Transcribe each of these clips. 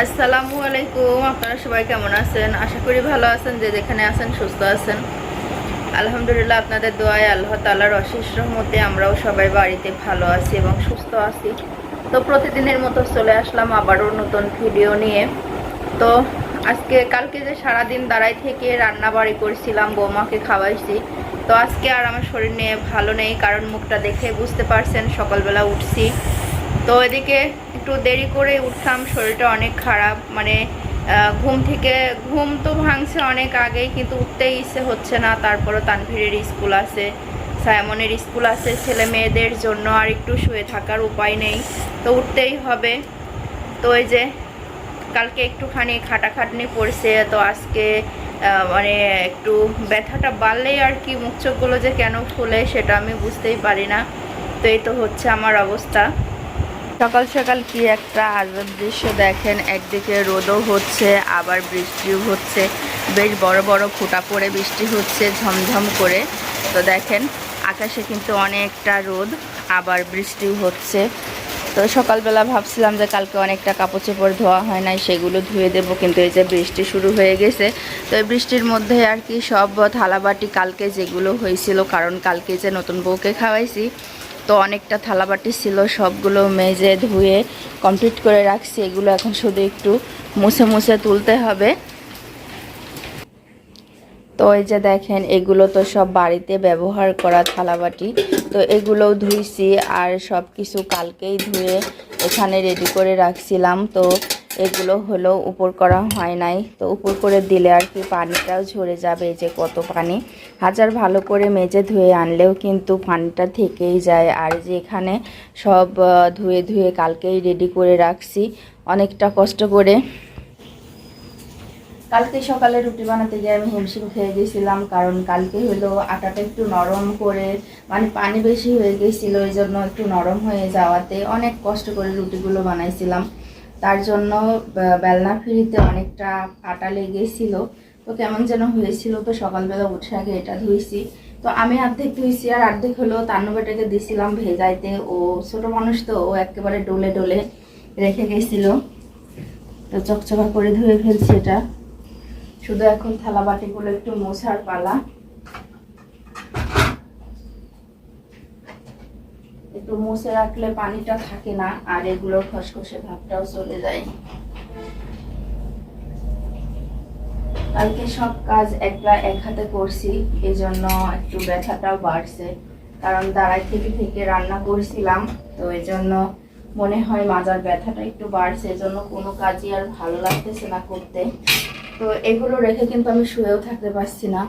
আসসালামু আলাইকুম, আপনারা সবাই কেমন আছেন? আশা করি ভালো আছেন, যে যেখানে আছেন সুস্থ আছেন। আলহামদুলিল্লাহ, আপনাদের দোয়ায় আল্লাহ তালার অশেষ রহমতে আমরাও সবাই বাড়িতে ভালো আছি এবং সুস্থ আছি। তো প্রতিদিনের মতো চলে আসলাম আবারও নতুন ভিডিও নিয়ে। তো আজকে, কালকে যে সারাদিন দাঁড়াই থেকে রান্না বাড়ি করছিলাম, বৌমাকে খাওয়াইছি। তো আজকে আর আমার শরীর নিয়ে ভালো নেই, কারণ মুখটা দেখে বুঝতে পারছেন, সকালবেলা উঠছি। তো এদিকে একটু দেরি করে উঠলাম, শরীরটা অনেক খারাপ। মানে ঘুম থেকে, ঘুম তো ভাঙছে অনেক আগেই, কিন্তু উঠতেই ইচ্ছে হচ্ছে না। তারপরও তানভীরের স্কুল আছে, সায়ামনের স্কুল আছে, ছেলে মেয়েদের জন্য আর একটু শুয়ে থাকার উপায় নেই। তো উঠতেই হবে। তো এই যে, কালকে একটুখানি খাটাখাটনি পড়ছে, তো আজকে মানে একটু ব্যথাটা বাড়লেই আর কি মুখ চোখগুলো যে কেন ফুলে সেটা আমি বুঝতেই পারি না। তো এই তো হচ্ছে আমার অবস্থা। সকাল সকাল কি একটা আজব দৃশ্য দেখেন, একদিকে রোদও হচ্ছে, আবার বৃষ্টিও হচ্ছে, বেশ বড় বড় ফোঁটা পড়ে বৃষ্টি হচ্ছে, ঝমঝম করে। তো দেখেন, আকাশে কিন্তু অনেকটা রোদ, আবার বৃষ্টিও হচ্ছে। তো সকালবেলা ভাবছিলাম যে কালকে অনেকটা কাপড় চোপড় ধোয়া হয় নাই, সেগুলো ধুয়ে দেব, কিন্তু এই যে বৃষ্টি শুরু হয়ে গেছে। তো এই বৃষ্টির মধ্যে আর কি সব থালাবাটি কালকে যেগুলো হয়েছিল, কারণ কালকে যে নতুন বউকে খাওয়াইছি তো অনেকটা থালাবাটি ছিল, সবগুলো মেজে ধুয়ে কমপ্লিট করে রাখছি। এগুলো এখন শুধু একটু মুছে মুছে তুলতে হবে। তো এই যে দেখেন, এগুলো তো সব বাড়িতে ব্যবহার করা থালাবাটি। তো এগুলোও ধুইছি আর সব কিছু কালকেই ধুয়ে এখানে রেডি করে রাখছিলাম। তো এগুলো হলো উপর করা হয় নাই। তো উপর করে দিলে আর কি পানিটাও ঝরে যাবে যে কত পানি। হাজার ভালো করে মেজে ধুয়ে আনলেও কিন্তু পানিটা থেকেই যায়। আর যে এখানে সব ধুয়ে ধুয়ে কালকেই রেডি করে রাখছি। অনেকটা কষ্ট করে। কালকে সকালে রুটি বানাতে গিয়ে আমি হিমশিম খেয়ে গেছিলাম, কারণ কালকে হলো আটাটা একটু নরম করে মানে পানি বেশি হয়ে গেছিল ওই জন্য একটু নরম হয়ে যাওয়াতে অনেক কষ্ট করে রুটিগুলো বানাইছিলাম। তার জন্য বেলনা ফিরিতে অনেকটা আটা লেগেছিল। তো কেমন যেন হয়েছিল, তো সকালবেলা উঠে আগে এটা ধুইছি। তো আমি অর্ধেক ধুইছি আর অর্ধেক হলো তান্নু বেটাকে দিছিলাম ভেজাইতে। ও ছোট মানুষ তো, ও একেবারে ডলে ডলে রেখে গেছিল। তো চকচকা করে ধুয়ে ফেলছি এটা। শুধু এখন থালা বাটিগুলো একটু মোছার পালা। একটু মুছে রাখলে পানিটা থাকে না, আর এগুলো খসখসে ভাবটাও চলে যায়। কালকে সব কাজ একলা এক হাতে করছি এই জন্য একটু ব্যথাটাও বাড়ছে। কারণ দাঁড়াই থেকে থেকে রান্না করছিলাম, তো এই জন্য মনে হয় মাজার ব্যথাটা একটু বাড়ছে এই জন্য কোনো কাজই আর ভালো লাগতেছে না করতে। তো এগুলো রেখে কিন্তু আমি শুয়েও থাকতে পারছি না।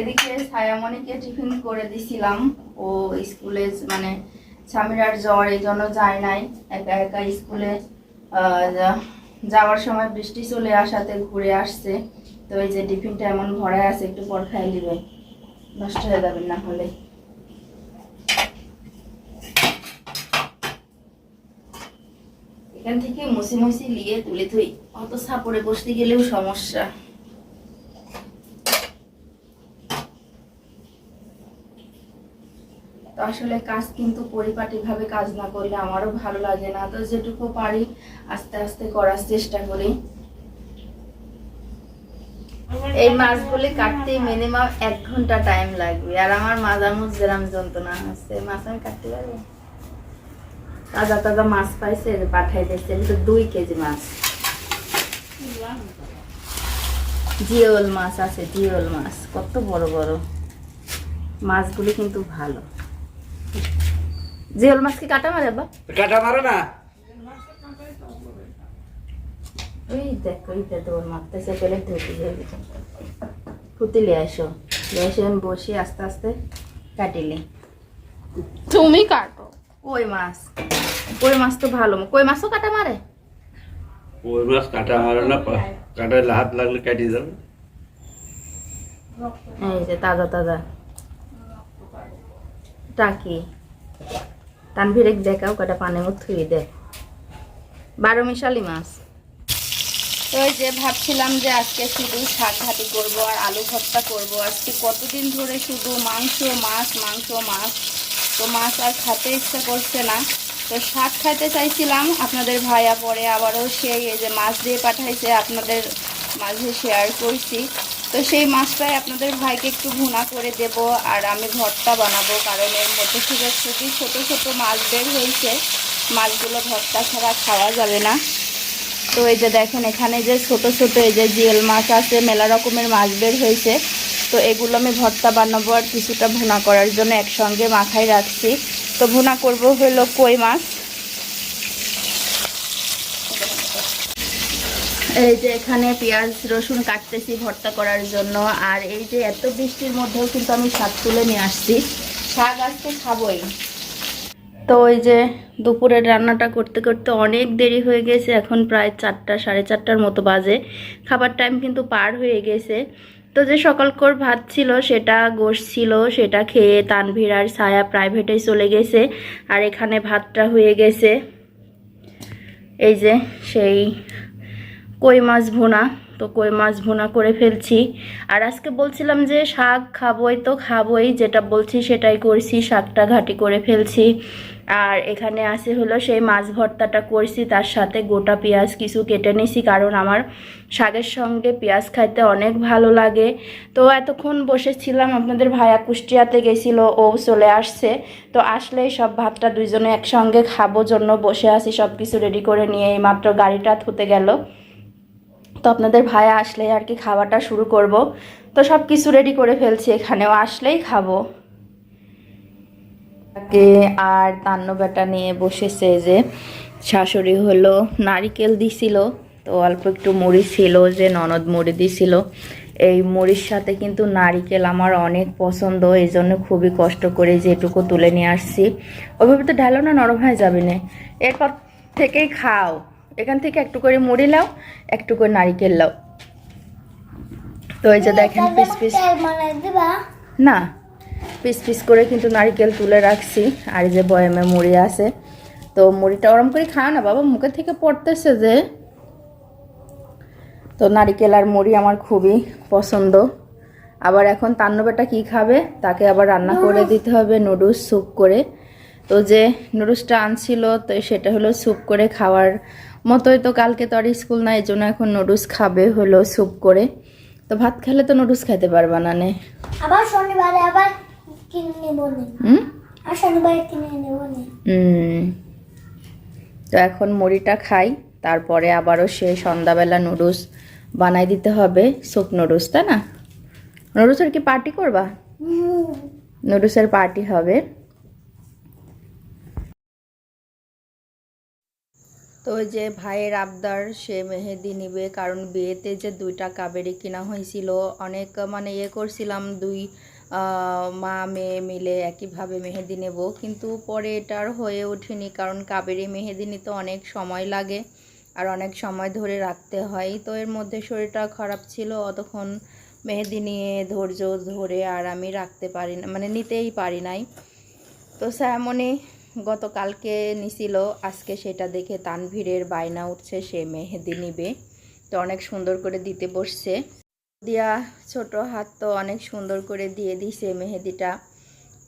এদিকে ছায়ামণিকে টিফিন করে দিছিলাম। ও স্কুলে মানে স্বামীর জ্বর, এই জন্য যায় নাই। একা একা স্কুলে যাওয়ার সময় বৃষ্টি চলে আসাতে ঘুরে আসছে। তো এই যে টিফিনটা এমন ভরায় আছে, একটু পর খাই দিবে। নষ্ট হয়ে যাবে না হলে। এখান থেকে মুছি মুছি নিয়ে তুলে থই। অত সাপড়ে বসতে গেলেও সমস্যা। তো আসলে কাজ কিন্তু পরিপাটিভাবে কাজ না করলে আমারও ভালো লাগে না। তো যেটুকু পারি আস্তে আস্তে করার চেষ্টা করি। এই মাছগুলি কাটতে মিনিমাম এক ঘণ্টা টাইম লাগবে। আর আমার মাজামুজ যেরাম যন্ত্রণা হচ্ছে মাছ আমি কাটতে পারব তাজা তাজা মাছ পাইছে পাঠাই দিচ্ছে এটা তো দুই কেজি মাছ। জিওল মাছ আছে জিওল মাছ কত বড় বড়। মাছগুলি কিন্তু ভালো। জিওল মাছ কি কাটা মারে বা কাটা মারো না। ওই দেখো ওই দেখো ওর মারতেছে পেলে ধুতে ফুতে লিয়ে আসো। লিয়ে এসে আমি বসি আস্তে আস্তে কাটিলে। তুমি কাটো। কই মাছ? কই মাছ তো ভালো কই মাছও কাটা মারে? ওই মাছ কাটা মারো না পা- কাটায় হাত লাগলে কাটিয়ে যাবে। এই যে তাজা তাজা। টাকি তানভীরে দেখাও কটা পানি মুখ থুই দেখ বারো মিশালি মাছ। তো ওই যে ভাবছিলাম যে আজকে শুধু শাক ভাতি করব আর আলু ভর্তা করব। আজকে কতদিন ধরে শুধু মাংস, মাছ মাংস, মাছ। তো মাছ আর খাতে ইচ্ছা করছে না। তো শাক খাইতে চাইছিলাম, আপনাদের ভাইয়া পরে আবারও সেই এই যে মাছ দিয়ে পাঠাইছে, আপনাদের মাঝে শেয়ার করছি। তো সেই মাছটাই আপনাদের ভাইকে একটু ভুনা করে দেব আর আমি ভর্তা বানাবো, কারণ এর মধ্যে থেকে খুবই ছোট ছোট মাছ বের হয়েছে। মাছগুলো ভর্তা ছাড়া খাওয়া যাবে না। তো এই যে দেখেন, এখানে যে ছোট ছোট এই যে জিয়েল মাছ আছে, মেলা রকমের মাছ বের হয়েছে। তো এগুলো আমি ভর্তা বানাবো আর কিছুটা ভুনা করার জন্য একসঙ্গে মাখায় রাখছি। তো ভুনা করব হলো কই মাছ? এই যে এখানে পেঁয়াজ, রসুন কাটতেছি ভর্তা করার জন্য। আর এই যে এত বৃষ্টির মধ্যেও কিন্তু আমি শাক তুলে নিয়ে আসছি। শাক আজকে খাবোই। তো ওই যে দুপুরের রান্নাটা করতে করতে অনেক দেরি হয়ে গেছে। এখন প্রায় চারটা, সাড়ে চারটার মতো বাজে। খাবার টাইম কিন্তু পার হয়ে গেছে। তো যে সকালকর ভাত ছিল, সেটা গোশ ছিল, সেটা খেয়ে তানভীর আর ছায়া প্রাইভেটে চলে গেছে। আর এখানে ভাতটা হয়ে গেছে। এই যে সেই কই মাছ ভুনা? তো কই মাছ ভুনা করে ফেলছি। আর আজকে বলছিলাম যে শাক খাবোই তো খাবোই, যেটা বলছি সেটাই করছি, শাকটা ঘাটি করে ফেলছি। আর এখানে আছে হলো সেই মাছ ভর্তাটা করছি, তার সাথে গোটা পেঁয়াজ কিছু কেটে নিছি, কারণ আমার শাকের সঙ্গে পেঁয়াজ খাইতে অনেক ভালো লাগে। তো এতক্ষণ বসেছিলাম, আপনাদের ভাইয়া কুষ্টিয়াতে গেছিল, ও চলে আসছে। তো আসলেই সব ভাতটা দুইজনে একসঙ্গে খাব জন্য বসে আছি সব কিছু রেডি করে নিয়ে এই মাত্র গাড়িটা থুতে গেল। তো আপনাদের ভাইয়া আসলে আর কি খাওয়াটা শুরু করব। তো সব কিছু রেডি করে ফেলছি, এখানেও আসলেই খাব। তাকে আর তান্ন বেটা নিয়ে বসেছে যে, শাশুড়ি হলো নারিকেল দিছিল, তো অল্প একটু মুড়ি ছিল যে ননদ মুড়ি দিছিল। এই মুড়ির সাথে কিন্তু নারিকেল আমার অনেক পছন্দ, এই জন্য খুবই কষ্ট করে যেটুকু তুলে নিয়ে আসছি। ওইভাবে তো ঢালো না নরম হয়ে যাবে না। এরপর থেকেই খাও। এখান থেকে একটু করে মুড়ি লাও একটু করে নারিকেল লাও। তো এই যে দেখেন পিস পিস না পিস পিস করে কিন্তু নারিকেল তুলে রাখছি আর এই যে বয়ামে মুড়ি আছে। তো মুড়িটা ওরম করে খাও না বাবা মুখে থেকে পড়তেছে যে। তো নারিকেল আর মুড়ি আমার খুবই পছন্দ। আবার এখন তান্নবেটা কি খাবে তাকে আবার রান্না করে দিতে হবে নুডলস স্যুপ করে। তো যে নুডলসটা আনছিল তো সেটা হলো স্যুপ করে খাওয়ার মতোই তো কালকে তো আর স্কুল নাই এই জন্য এখন নুডলস খাবে হলো স্যুপ করে। তো ভাত খেলে তো নুডলস খেতে পারবা না নে। আবার শনিবারে আবার কিনে নেব নে। হুম? আর শনিবারে কিনে নেব নে। হুম। তো এখন মুড়িটা খাই তারপরে আবারও সে সন্ধ্যাবেলা নুডলস বানাই দিতে হবে স্যুপ নুডলস তাই না? নুডলসের কি পার্টি করবা? হুম, নুডলসের পার্টি হবে। তো যে ভাইয়ের আবদার, সে মেহেদি নিবে, কারণ বিয়েতে যে দুইটা কাবেরি কিনা হয়েছিল অনেক মানে ইয়ে করছিলাম দুই মা, মেয়ে মিলে একইভাবে মেহেদি নেব। কিন্তু পরে এটা আর হয়ে ওঠেনি, কারণ কাবেরি মেহেদি নিতে অনেক সময় লাগে আর অনেক সময় ধরে রাখতে হয়। তো এর মধ্যে শরীরটা খারাপ ছিল, অতক্ষণ মেহেদি নিয়ে ধৈর্য ধরে আর আমি রাখতে পারি না মানে নিতেই পারি নাই। তো স্যামনি গতকালকে নিছিল, আজকে সেটা দেখে তানভীরের বায়না উঠছে, সে মেহেদি নিবে। তো অনেক সুন্দর করে দিতে বসছে। দিয়া ছোট হাত তো অনেক সুন্দর করে দিয়ে দিছে মেহেদিটা।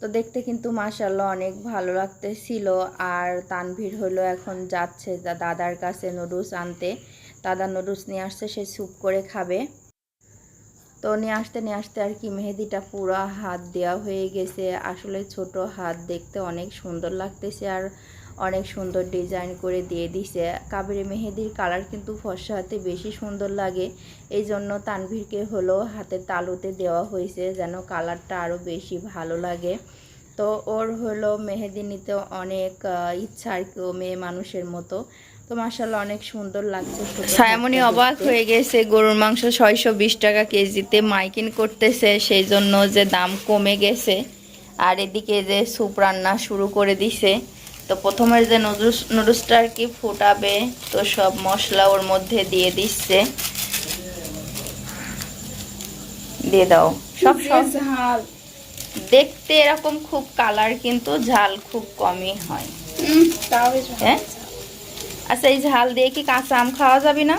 তো দেখতে কিন্তু মাসাল্লাহ অনেক ভালো লাগতেছিল। আর তানভীর হলো এখন যাচ্ছে দাদার কাছে নুডলস আনতে। দাদা নুডলস নিয়ে আসছে, সে স্যুপ করে খাবে। তো নিয়ে আসতে নিয়ে আসতে আর কি মেহেদিটা পুরো হাত দেওয়া হয়ে গেছে। আসলে ছোট হাত দেখতে অনেক সুন্দর লাগতেছে আর অনেক সুন্দর ডিজাইন করে দিয়ে দিছে। কাবেরি মেহেদির কালার কিন্তু ফর্সা হাতে বেশি সুন্দর লাগে। এই জন্য তানভীরকে হলো হাতের তালুতে দেওয়া হয়েছে যেন কালারটা আরও বেশি ভালো লাগে। তো ওর হলো মেহেদি নিতে অনেক ইচ্ছা আর কি মেয়ে মানুষের মতো। তো মাসাল্লাহ অনেক সুন্দর লাগছে সায়ামনি অবাক হয়ে গেছে গরুর মাংস ছয়শো বিশ টাকা কেজিতে মাইকিন করতেছে সেই জন্য যে দাম কমে গেছে। আর এদিকে যে স্যুপ রান্না শুরু করে দিছে তো প্রথমের যে নুডলস নুডলসটা আর কি ফুটাবে তো সব মশলা ওর মধ্যে দিয়ে দিচ্ছে। দিয়ে দাও সব সব ঝাল। দেখতে এরকম খুব কালার কিন্তু ঝাল খুব কমই হয়। তাও হ্যাঁ? আচ্ছা এই ঝাল দিয়ে কি কাঁচা আম খাওয়া যাবে না?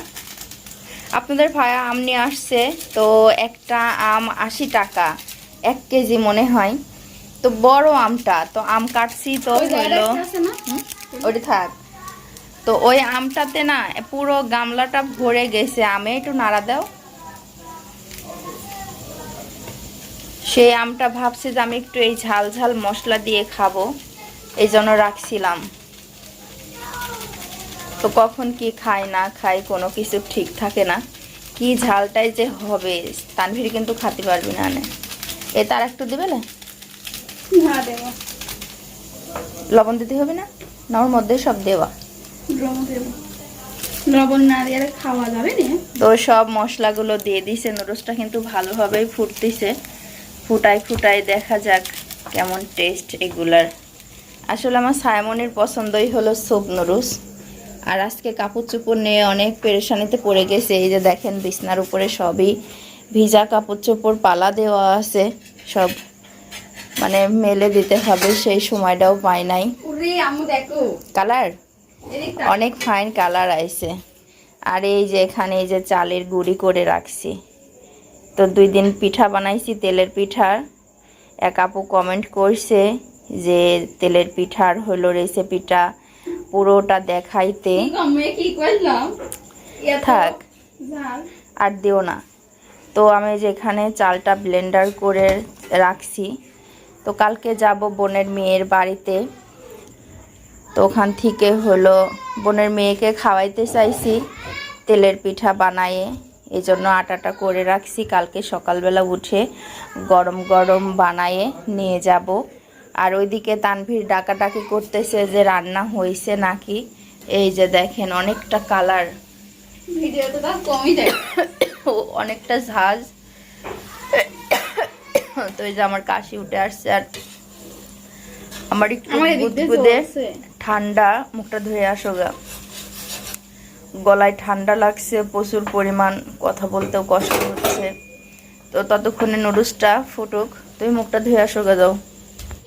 আপনাদের ভাইয়া আম নিয়ে আসছে তো একটা আম আশি টাকা এক কেজি মনে হয়। তো বড় আমটা তো আম কাটছি তো হইল। ওটা থাক। তো ওই আমটাতে না পুরো গামলাটা ভরে গেছে আমে একটু নাড়া দাও। সেই আমটা ভাবছি যে আমি একটু এই ঝাল ঝাল মশলা দিয়ে খাব এই জন্য রাখছিলাম। তো কখন কি খায় না খায় কোনো কিছু ঠিক থাকে না। কি ঝালটাই যে হবে তানভীর কিন্তু খাতে পারবি না নে। এ তার একটু দেবে না? লবণ দিতে হবে না? না ওর মধ্যে সব দেওয়া। লবণ না দিয়ে খাওয়া যাবে না? তো সব মশলাগুলো দিয়ে দিছে নুডলসটা কিন্তু ভালোভাবেই ফুটতেছে। ফুটাই ফুটাই দেখা যাক কেমন টেস্ট এগুলার। আসলে আমার সায়মনির পছন্দই হলো সুপ নুডলস। আর আজকে কাপড় চোপড় নিয়ে অনেক পেরেশানিতে পড়ে গেছে। এই যে দেখেন বিছনার উপরে সবই ভিজা কাপড় চোপড় পালা দেওয়া আছে সব মানে মেলে দিতে হবে সেই সময়টাও পাই নাই। কালার অনেক ফাইন কালার আইছে। আর এই যে এখানে এই যে চালের গুঁড়ি করে রাখছি। তো দুই দিন পিঠা বানাইছি তেলের পিঠার এক আপু কমেন্ট করছে যে তেলের পিঠার হলো রেসিপিটা পুরোটা দেখাইতে। থাক। আর দিও না। তো আমি যেখানে চালটা ব্লেন্ডার করে রাখছি তো কালকে যাব বোনের মেয়ের বাড়িতে। তো ওখান থেকে হলো বোনের মেয়েকে খাওয়াইতে চাইছি তেলের পিঠা বানায়ে। এই জন্য আটাটা করে রাখছি কালকে সকালবেলা উঠে গরম গরম বানায়ে নিয়ে যাব। আর ওইদিকে তানভীর ডাকাডাকি করতেছে যে রান্না হয়েছে নাকি। এই যে দেখেন অনেকটা কালার কমই অনেকটা ঝাঁজ। তো এই যে আমার কাশি উঠে আসছে আর আমার একটু। ঠান্ডা মুখটা ধুয়ে আসো গা। গলায় ঠান্ডা লাগছে প্রচুর পরিমাণ কথা বলতেও কষ্ট হচ্ছে। তো ততক্ষণে নুডলসটা ফুটুক। তুমি মুখটা ধুয়ে আসো গা যাও।